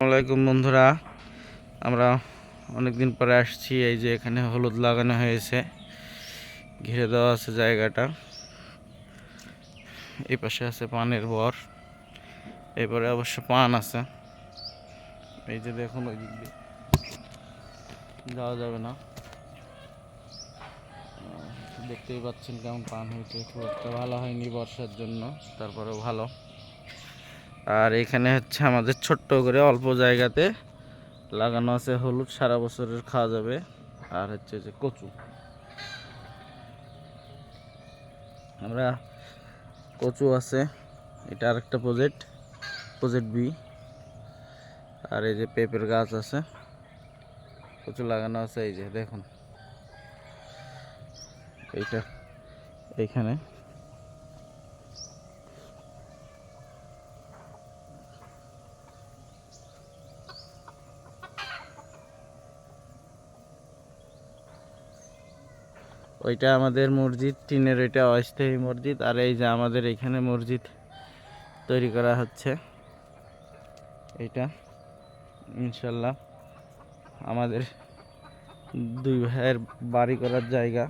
আসসালামাইকুম বন্ধুরা। আমরা অনেক দিন পরে আসছি, এই যে এখানে হলুদ লাগানো হয়েছে। ঘিরে দেওয়া আছে জায়গাটা। এই পাশে আছে পানের বর। এরপরে অবশ্য পান আছে। এই যে দেখুন, ওই দিক দিয়ে যাওয়া যাবে না। দেখতেই পাচ্ছেন কেমন পান হয়েছে। খুব একটা ভালো হয়নি বর্ষার জন্য, তারপরেও ভালো। আর এখানে হচ্ছে আমাদের ছোট্ট করে অল্প জায়গাতে লাগানো আছে হলুদ, সারা বছরের খাওয়া যাবে। আর হচ্ছে যে কচু। আমরা কচু আছে, এটা আরেকটা প্রজেক্ট প্রজেক্ট বি আর এই যে পেঁপের গাছ আছে, কচু লাগানো আছে, এই যে দেখুন। এইটা, এইখানে। ওইটা আমাদের মসজিদ, টিনের ওইটা অস্থায়ী মসজিদ আর এই যে আমাদের এখানে মসজিদ তৈরি করা হচ্ছে। এইটা, ইনশাল্লাহ আমাদের দুই ভাইয়ের বাড়ি করার জায়গা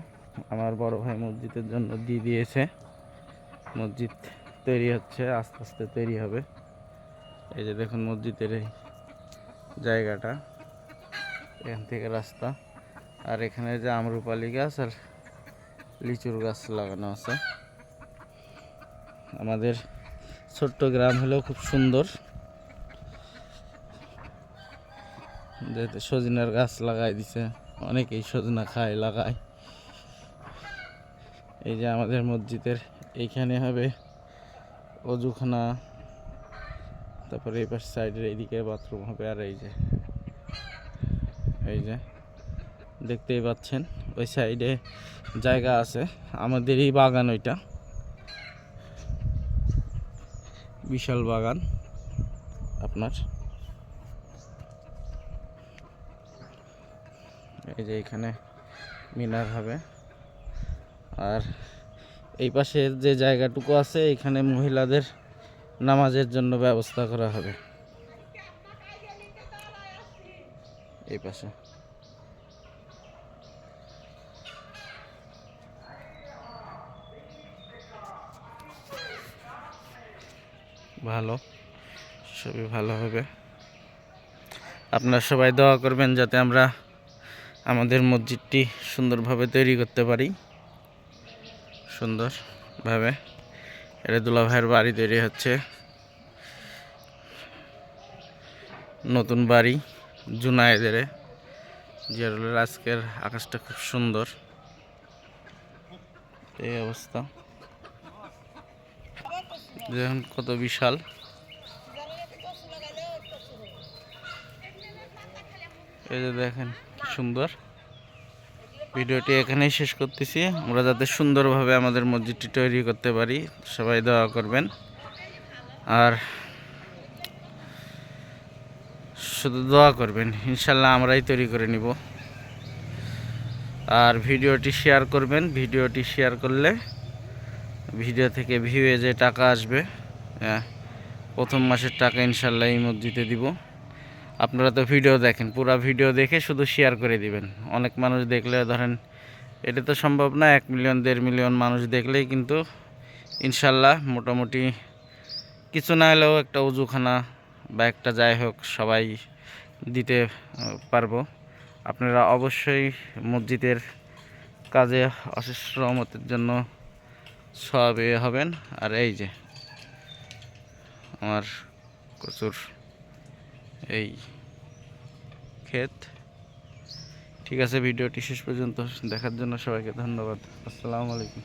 আমার বড় ভাই মসজিদের জন্য দিয়ে দিয়েছে। মসজিদ তৈরি হচ্ছে, আস্তে আস্তে তৈরি হবে। এই যে দেখুন মসজিদের এই জায়গাটা, এখান থেকে রাস্তা। আর এখানে যে আমরুপালি গাছ আর লিচুর গাছ লাগানো আছে। আমাদের ছোট্ট গ্রাম হলেও খুব সুন্দর। সজিনার গাছ লাগাই দিছে। অনেকেই সজনা খায়, লাগায়। এই যে আমাদের মসজিদের এইখানে হবে অজুখানা। তারপরে এই পাশ সাইডের এইদিকে বাথরুম হবে আর এই যে এই যে। দেখতেই পাচ্ছেন, ওই সাইডে জায়গা আছে। আমাদের এই বাগান ওইটা। বিশাল বাগান আপনার। এই যে এখানে মিনার হবে। আর এই পাশে যে জায়গাটুকু আছে, এখানে মহিলাদের নামাজের জন্য ব্যবস্থা করা হবে। এই পাশে। ভালো, সবই ভালো হবে। আপনারা সবাই দোয়া করবেন যাতে আমরা আমাদের মসজিদটি সুন্দরভাবে তৈরি করতে পারি। সুন্দরভাবে। এটা দুলা ভাইয়ের বাড়ি তৈরি হচ্ছে। নতুন বাড়ি জুনায়েদের। জিয়ারুলের আজকের আকাশটা খুব সুন্দর। এই অবস্থা। দেখুন কত বিশাল। এই যে দেখেন, সুন্দর। ভিডিওটি এখানেই শেষ করতেছি। আমরা যাতে সুন্দরভাবে আমাদের মসজিদটি তৈরি করতে পারি, সবাই দোয়া করবেন। আর শুধু দোয়া করবেন, ইনশাল্লাহ আমরাই তৈরি করে নিব। আর ভিডিওটি শেয়ার করবেন, ভিডিওটি শেয়ার করলে ভিডিও থেকে ভিউয়ে যে টাকা আসবে হ্যাঁ, প্রথম মাসের টাকা ইনশাল্লাহ এই মসজিদে দিব। আপনারা তো ভিডিও দেখেন পুরো ভিডিও দেখে শুধু শেয়ার করে দিবেন। অনেক মানুষ দেখলে ধরেন এটা তো সম্ভব না এক মিলিয়ন দেড় মিলিয়ন মানুষ দেখলেই কিন্তু ইনশাল্লাহ মোটামুটি কিছু না হলেও একটা উজুখানা বা একটা যাই হোক সবাই দিতে পারব। আপনারা অবশ্যই মসজিদের কাজে অশেষ রহমতের জন্য সব এ হবেন, আর এই যে আমার প্রচুর এই ক্ষেত। ঠিক আছে, ভিডিওটি শেষ পর্যন্ত দেখার জন্য সবাইকে ধন্যবাদ। আসসালামু আলাইকুম।